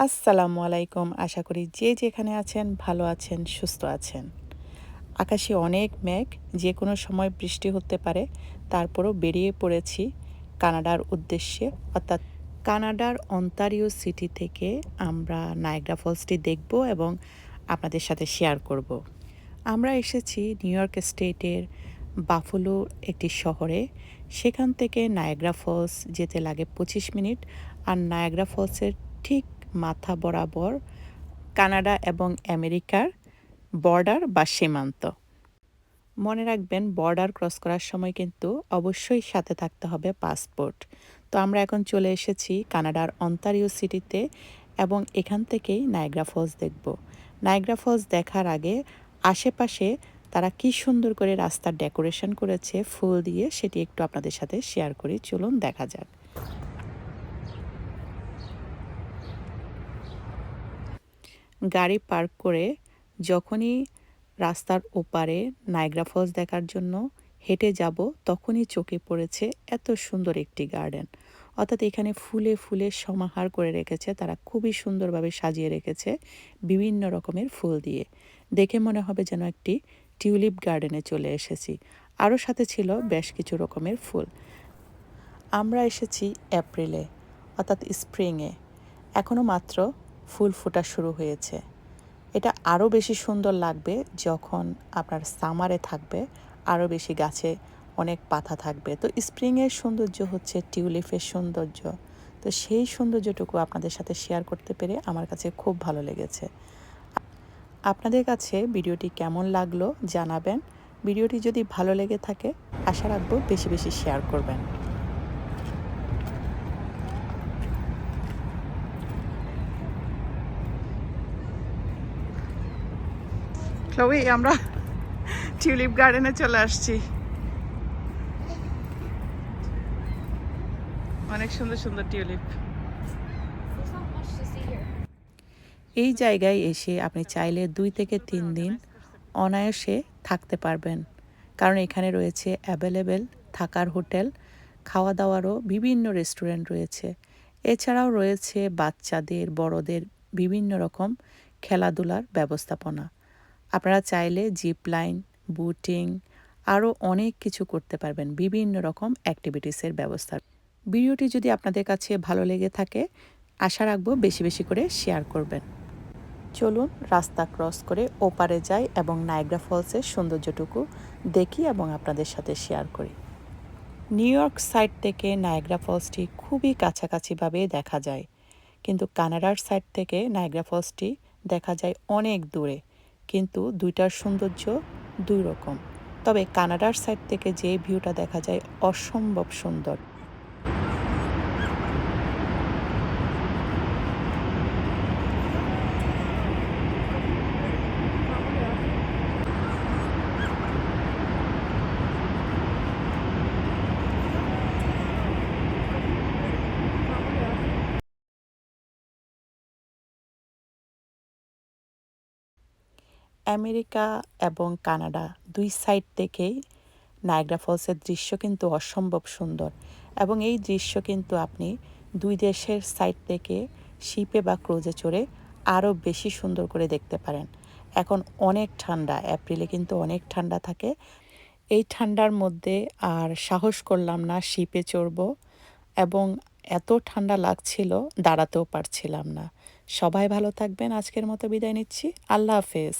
আসসালামু আলাইকুম। আশা করি যে যেখানে আছেন ভালো আছেন, সুস্থ আছেন। আকাশে অনেক মেঘ, যে কোনো সময় বৃষ্টি হতে পারে। তারপরও বেরিয়ে পড়েছি কানাডার উদ্দেশ্যে, অর্থাৎ কানাডার অন্টারিও সিটি থেকে আমরা নায়গ্রা ফলসটি দেখব এবং আপনাদের সাথে শেয়ার করব। আমরা এসেছি নিউ ইয়র্ক স্টেটের বাফলো একটি শহরে। সেখান থেকে নায়াগ্রা ফলস যেতে লাগে পঁচিশ মিনিট। আর নায়াগ্রা ফলসের ঠিক মাথা বরাবর কানাডা এবং আমেরিকার বর্ডার বা সীমান্ত। মনে রাখবেন, বর্ডার ক্রস করার সময় কিন্তু অবশ্যই সাথে থাকতে হবে পাসপোর্ট। তো আমরা এখন চলে এসেছি কানাডার অন্তারিও সিটিতে এবং এখান থেকেই নায়গ্রা ফলস দেখব। নায়গ্রা ফলস দেখার আগে আশেপাশে তারা কি সুন্দর করে রাস্তার ডেকোরেশন করেছে, ফুল দিয়ে সেটি একটু আপনাদের সাথে শেয়ার করি। চলুন দেখা যাক। গাড়ি পার্ক করে যখনই রাস্তার ওপারে নাইগ্রা ফলস দেখার জন্য হেঁটে যাব, তখনই চোখে পড়েছে এত সুন্দর একটি গার্ডেন। অর্থাৎ এখানে ফুলে ফুলে সমাহার করে রেখেছে, তারা খুবই সুন্দরভাবে সাজিয়ে রেখেছে বিভিন্ন রকমের ফুল দিয়ে। দেখে মনে হবে যেন একটি টিউলিপ গার্ডেনে চলে এসেছি। আরও সাথে ছিল বেশ কিছু রকমের ফুল। আমরা এসেছি এপ্রিলে, অর্থাৎ স্প্রিংয়ে। এখনও মাত্র ফুল ফোটা শুরু হয়েছে। এটা আরও বেশি সুন্দর লাগবে যখন আপনার সামারে থাকবে, আরও বেশি গাছে অনেক পাতা থাকবে। তো স্প্রিংয়ের সৌন্দর্য হচ্ছে টিউলিপের সৌন্দর্য। তো সেই সৌন্দর্যটুকু আপনাদের সাথে শেয়ার করতে পেরে আমার কাছে খুব ভালো লেগেছে। আপনাদের কাছে ভিডিওটি কেমন লাগল জানাবেন। ভিডিওটি যদি ভালো লেগে থাকে, আশা রাখব বেশি বেশি শেয়ার করবেন। ক্লোই আমরা টিউলিপ গার্ডেনে চলে আসছি। অনেক সুন্দর সুন্দর টিউলিপ এই জায়গায় এসে আপনি চাইলে দুই থেকে তিন দিন অনায়াসে থাকতে পারবেন। কারণ এখানে রয়েছে অ্যাভেলেবেল থাকার হোটেল খাওয়া দাওয়ারও বিভিন্ন রেস্টুরেন্ট রয়েছে। এছাড়াও রয়েছে বাচ্চাদের, বড়দের বিভিন্ন রকম খেলাধুলার ব্যবস্থাপনা। আপনারা চাইলে জিপ লাইন বুটিং আরও অনেক কিছু করতে পারবেন বিভিন্ন রকম অ্যাক্টিভিটিসের ব্যবস্থা। ভিডিওটি যদি আপনাদের কাছে ভালো লেগে থাকে, আশা রাখব বেশি বেশি করে শেয়ার করবেন। চলুন রাস্তা ক্রস করে ওপারে যাই এবং নায়গ্রা ফলসের সৌন্দর্যটুকু দেখি এবং আপনাদের সাথে শেয়ার করি। নিউ ইয়র্ক সাইড থেকে নায়গ্রা ফলসটি খুবই কাছাকাছিভাবে দেখা যায়। কিন্তু কানাডার সাইড থেকে নায়গ্রা ফলসটি দেখা যায় অনেক দূরে। কিন্তু দুইটার সৌন্দর্য দুই রকম। তবে কানাডার সাইড থেকে যে ভিউটা দেখা যায় অসম্ভব সুন্দর। আমেরিকা এবং কানাডা দুই সাইড থেকেই নায়গ্রা ফলসের দৃশ্য কিন্তু অসম্ভব সুন্দর। এবং এই দৃশ্য কিন্তু আপনি দুই দেশের সাইড থেকে শিপে বা ক্রোজে চড়ে আরও বেশি সুন্দর করে দেখতে পারেন। এখন অনেক ঠান্ডা, এপ্রিলে কিন্তু অনেক ঠান্ডা থাকে। এই ঠান্ডার মধ্যে আর সাহস করলাম না শিপে চড়ব এবং এত ঠান্ডা লাগছিল দাঁড়াতেও পারছিলাম না। সবাই ভালো থাকবেন, আজকের মতো বিদায় নিচ্ছি। আল্লাহ হাফেজ।